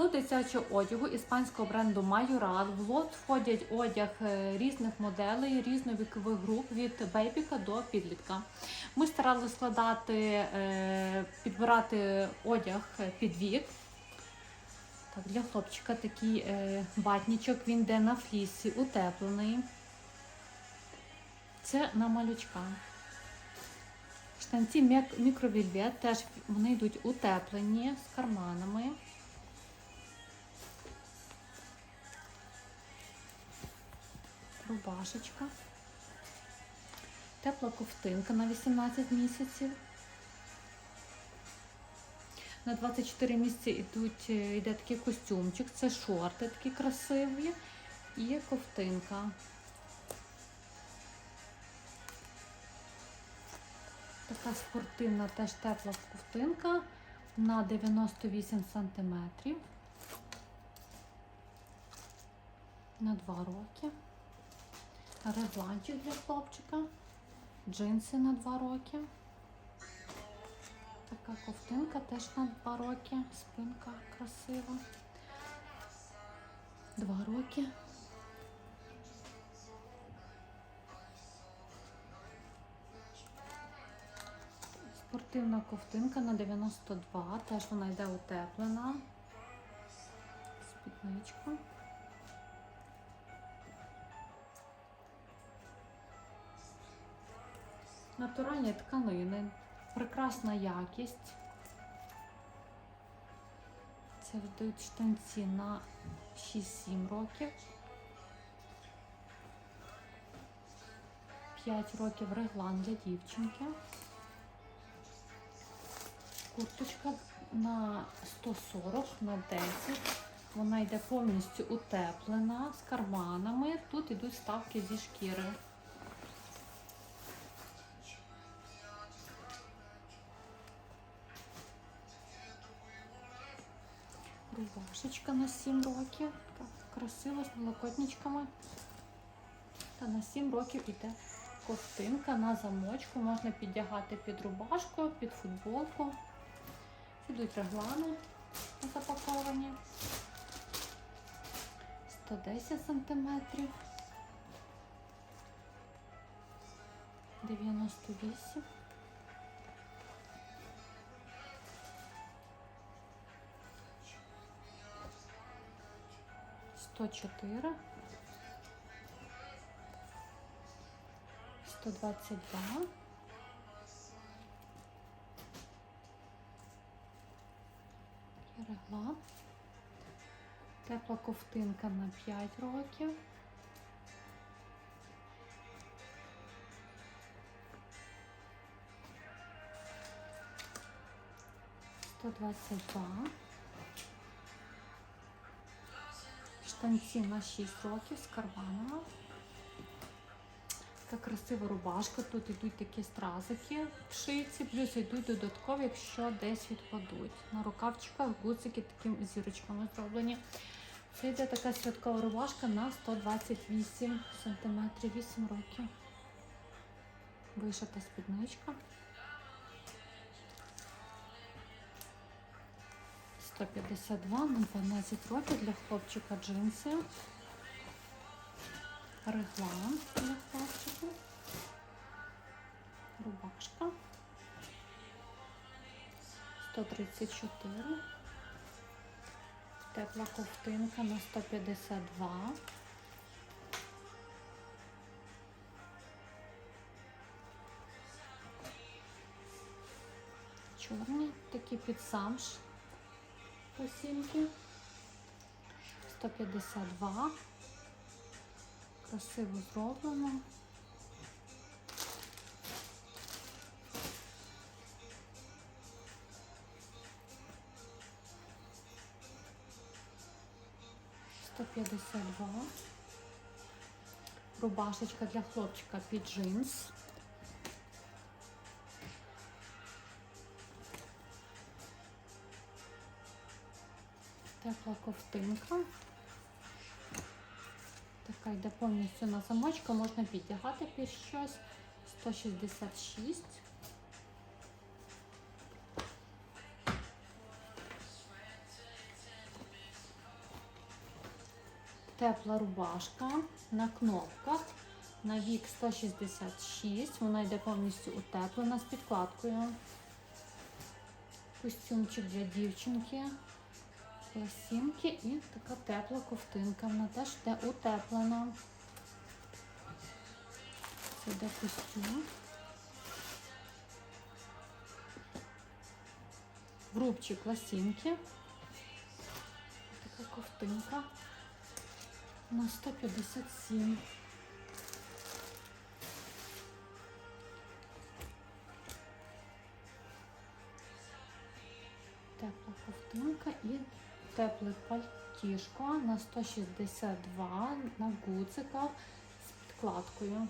лот дитячого одягу іспанського бренду Майорал. В лот входять одяг е, різних моделей, різновікових груп від бейбіка до підлітка. Ми старалися складати, е, підбирати одяг під вік. Так, для хлопчика такий е, батнічок, він йде на флісі, утеплений. Це на малючка. Штанці мік- мікровільвет, теж вони йдуть утеплені з карманами. Рубашечка. Тепла ковтинка на 18 місяців. На 24 місяці йдуть, е, йде такий костюмчик, це шорти такі красиві і ковтинка. Така спортивна теж тепла ковтинка на 98 см. На 2 роки. Регланчик для хлопчика. Джинси на 2 роки. Така ковтинка теж на 2 роки. Спинка красива. 2 роки. Спортивна ковтинка на 92, теж вона йде утеплена. Спідничка. Натуральні тканини, прекрасна якість. Це вдають штанці на 6-7 років. 5 років реглан для дівчинки. Курточка на 140 на 10. Вона йде повністю утеплена з карманами. Тут йдуть ставки зі шкіри. рубашечка на 7 років. Так, Красиво з молокотничками. Та на 7 років іде костинка на замочку. Можна піддягати під рубашку, під футболку. Ідуть реглани запаковані. 110 см. 98 см. 104, 122, 122, тепла ковтинка на 5 років, Сто двадцять два. Штанці на 6 років з карманами. Така красива рубашка. Тут йдуть такі стразики в шиці, плюс йдуть додаткові, якщо десь відпадуть. На рукавчиках гудзики такими зірочками зроблені. Це йде така святкова рубашка на 128 см, 8 років. Вишита спідничка. 152 на 12 років для хлопчика джинси. Реглан для хлопчика. Рубашка. 134. Тепла ковтинка на 152. Чорні, такі під самш посінки. 152. Красиво зроблено. Сто п'ятдесят два. Рубашечка для хлопчика під джинс. Тепла ковтинка. Така йде повністю на замочку, можна підтягати під щось. 166. тепла рубашка на кнопках на вік 166. Вона йде повністю утеплена з підкладкою. Костюмчик для дівчинки. Лосінки і така тепла ковтинка. Вона теж йде утеплена. Це йде костюм. Врубчик лосінки. Така ковтинка на 157. Тепла ковтинка і тепле пальтішко на 162 на гуциках з підкладкою.